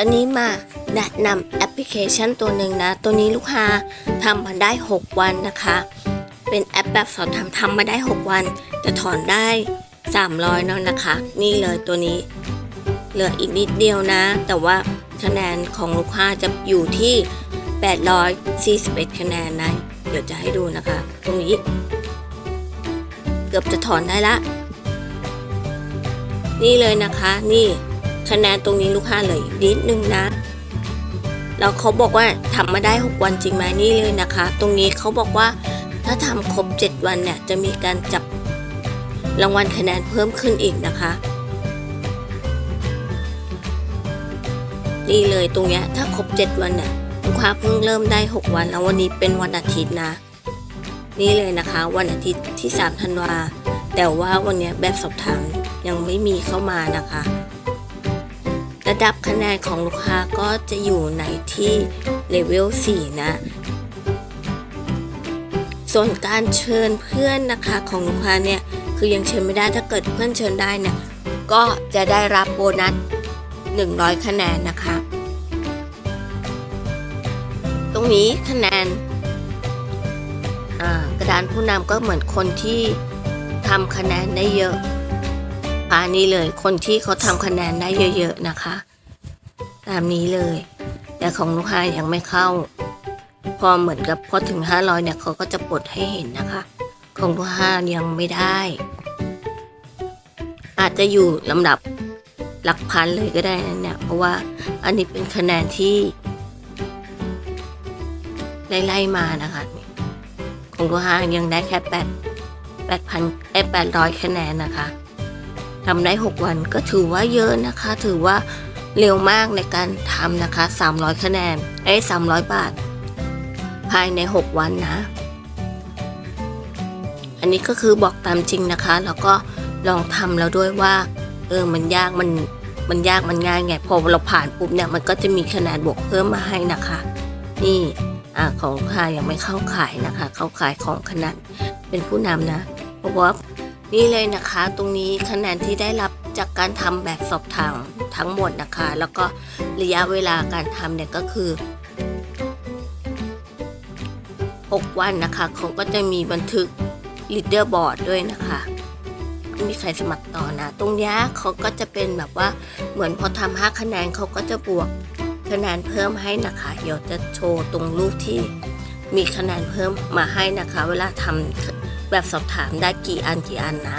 ตอนนี้มาแนะนำแอปพลิเคชันตัวหนึ่งนะ ตัวนี้ลูกค้าทำมาได้ 6 วันนะคะ เป็นแอปแบบสอบทำทำมาได้ 6 วันจะถอนได้ 300แล้วนะคะ นี่เลยตัวนี้ เหลืออีกนิดเดียวนะ แต่ว่าคะแนนของลูกค้าจะอยู่ที่ 841 คะแนนนะ เดี๋ยวจะให้ดูนะคะ ตรงนี้ เกือบจะถอนได้ละ นี่เลยนะคะ นี่ คะแนนตรงนี้ลูกค้าเลยนิดนึงนะแล้วเขาบอกว่าทำมาได้ 6 วันจริงไหมนี่เลยนะคะ ตรงนี้เขาบอกว่าถ้าทำครบ 7 วันเนี่ยจะมีการจับรางวัลคะแนนเพิ่มขึ้นอีกนะคะนี่เลยตรงเนี้ยถ้าครบ 7 วันเนี่ยลูกค้าเพิ่งเริ่มได้ 6 วัน แล้ววันนี้เป็นวันอาทิตย์นะ นี่เลยนะคะ วันอาทิตย์ที่3ธันวาแต่ว่าวันนี้แบบสอบถามยังไม่มีเข้ามานะคะ ระดับคะแนนของลูกค้าก็จะอยู่ในที่เลเวล 4 นะ ส่วนการเชิญเพื่อนนะคะของลูกค้าเนี่ย คือยังเชิญไม่ได้ถ้าเกิดเพื่อนเชิญได้เนี่ย ก็จะได้รับโบนัส 100 คะแนนนะคะ ตรงนี้คะแนนกระดานผู้นำก็เหมือนคนที่ทำคะแนนได้เยอะ อันนี้เลยคนที่เขาทำคะแนนได้เยอะ ๆ นะคะ ตามนี้เลย แต่ของลูกค้ายังไม่เข้า พอเหมือนกับพอถึง 500 เนี่ยเขาก็จะปลดให้เห็นนะคะ ของลูกค้ายังไม่ได้ อาจจะอยู่ลำดับหลักพันเลยก็ได้นะเนี่ย เพราะว่าอันนี้เป็นคะแนนที่ไล่มานะคะของลูกค้ายังได้แค่แปดแปดพันไอ้แปดร้อยคะแนนนะคะ ทำได้หกวันก็ถือว่าเยอะนะคะ ถือว่าเร็วมากในการทำนะคะสามร้อยคะแนนไอ้สามร้อยบาท ภายในหกวันนะ อันนี้ก็คือบอกตามจริงนะคะ แล้วก็ลองทำแล้วด้วยว่า เออมันยากมันมันยากมันง่ายไงพอเราผ่านปุ๊บเนี่ยมันก็จะมีคะแนนบวกเพิ่มมาให้นะคะ นี่อ่าของค้ายังไม่เข้าขายนะคะ เข้าขายของขนาดเป็นผู้นำนะ เพราะว่า นี่เลยนะคะตรงนี้คะแนนที่ได้รับจากการทำแบบสอบถามทั้งหมดนะคะ แล้วก็ระยะเวลาการทำเนี่ยก็คือ 6 วันนะคะเขาก็จะมีบันทึก leader board ด้วยนะคะมีใครสมัครต่อนะ ตรงนี้เขาก็จะเป็นแบบว่าเหมือนพอทำห้าคะแนนเขาก็จะบวกคะแนนเพิ่มให้นะคะ เดี๋ยวจะโชว์ตรงรูปที่มีคะแนนเพิ่มมาให้นะคะ เวลาทำ แบบสอบถามได้กี่อันกี่อันนะ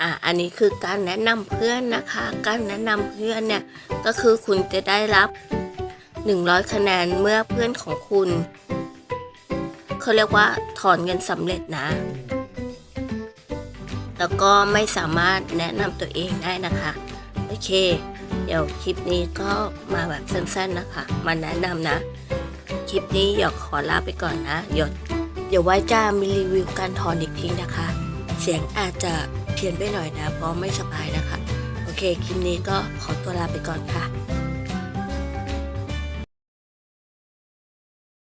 อะ อันนี้คือการแนะนำเพื่อนนะคะ การแนะนำเพื่อนเนี่ย ก็คือคุณจะได้รับ 100 คะแนนเมื่อเพื่อนของคุณเขาเรียกว่าถอนเงินสำเร็จนะ แล้วก็ไม่สามารถแนะนำตัวเองได้นะคะ โอเค เดี๋ยวคลิปนี้ก็มาแบบสั้นๆนะคะ มาแนะนำนะ คลิปนี้อยากขอลาไปก่อนนะหยดเดี๋ยวไว้จะมีรีวิวการถอนอีกทีนะคะ เสียงอาจจะเพี้ยนไปหน่อยนะเพราะไม่สบายนะคะ โอเค คลิปนี้ก็ขอตัวลาไปก่อนค่ะ